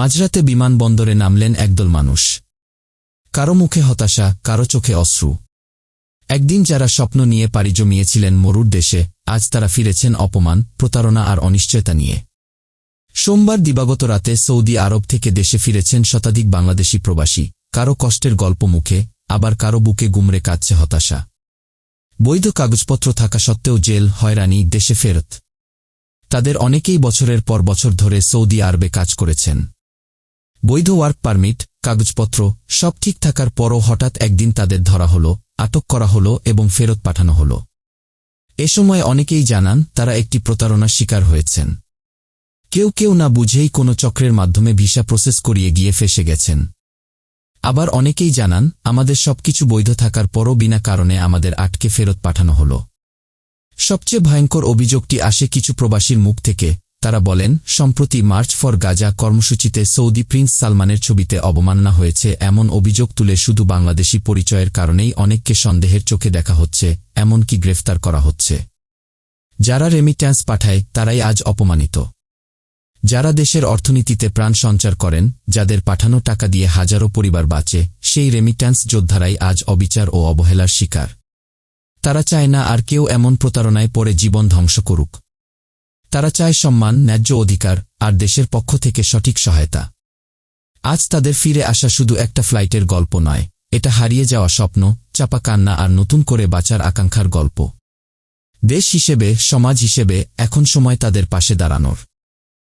মাঝরাতে বিমানবন্দরে নামলেন একদল মানুষ। কারও মুখে হতাশা, কারও চোখে অশ্রু। একদিন যারা স্বপ্ন নিয়ে পাড়ি জমিয়েছিলেন মরুর দেশে, আজ তারা ফিরেছেন অপমান, প্রতারণা আর অনিশ্চয়তা নিয়ে। সোমবার দিবাগত রাতে সৌদি আরব থেকে দেশে ফিরেছেন শতাধিক বাংলাদেশি প্রবাসী। কারও কষ্টের গল্প মুখে, আবার কারও বুকে গুমরে কাঁদছে হতাশা। বৈধ কাগজপত্র থাকা সত্ত্বেও জেল, হয়রানি, দেশে ফেরত। তাদের অনেকেই বছরের পর বছর ধরে সৌদি আরবে কাজ করেছেন। বৈধ ওয়ার্ক পারমিট, কাগজপত্র, সব ঠিক থাকার পরও হঠাৎ একদিন তাদের ধরা হল, আটক করা হল এবং ফেরত পাঠানো হল। এ সময় অনেকেই জানান, তারা একটি প্রতারণার শিকার হয়েছেন। কেউ কেউ না বুঝেই কোনো চক্রের মাধ্যমে ভিসা প্রসেস করিয়ে গিয়ে ফেসে গেছেন। আবার অনেকেই জানান, আমাদের সবকিছু বৈধ থাকার পরও বিনা কারণে আমাদের আটকে ফেরত পাঠানো হল। সবচেয়ে ভয়ঙ্কর অভিযোগটি আসে কিছু প্রবাসীর মুখ থেকে তারা বলেন, সম্প্রতি মার্চ ফর গাজা কর্মসূচিতে সৌদি প্রিন্স সালমানের ছবিতে অবমাননা হয়েছে এমন অভিযোগ তুলে শুধু বাংলাদেশি পরিচয়ের কারণেই অনেককে সন্দেহের চোখে দেখা হচ্ছে, এমনকি গ্রেফতার করা হচ্ছে। যারা রেমিট্যান্স পাঠায়, তারাই আজ অপমানিত। যারা দেশের অর্থনীতিতে প্রাণ সঞ্চার করেন, যাদের পাঠানো টাকা দিয়ে হাজারো পরিবার বাঁচে, সেই রেমিট্যান্স যোদ্ধারাই আজ অবিচার ও অবহেলার শিকার। তারা চায় না আর কেউ এমন প্রতারণায় পড়ে জীবন ধ্বংস করুক। তারা চায় সম্মান, ন্যায্য অধিকার আর দেশের পক্ষ থেকে সঠিক সহায়তা। আজ তাদের ফিরে আসা শুধু একটা ফ্লাইটের গল্প নয়, এটা হারিয়ে যাওয়া স্বপ্ন, চাপা কান্না আর নতুন করে বাঁচার আকাঙ্ক্ষার গল্প। দেশ হিসেবে, সমাজ হিসেবে এখন সময় তাদের পাশে দাঁড়ানোর।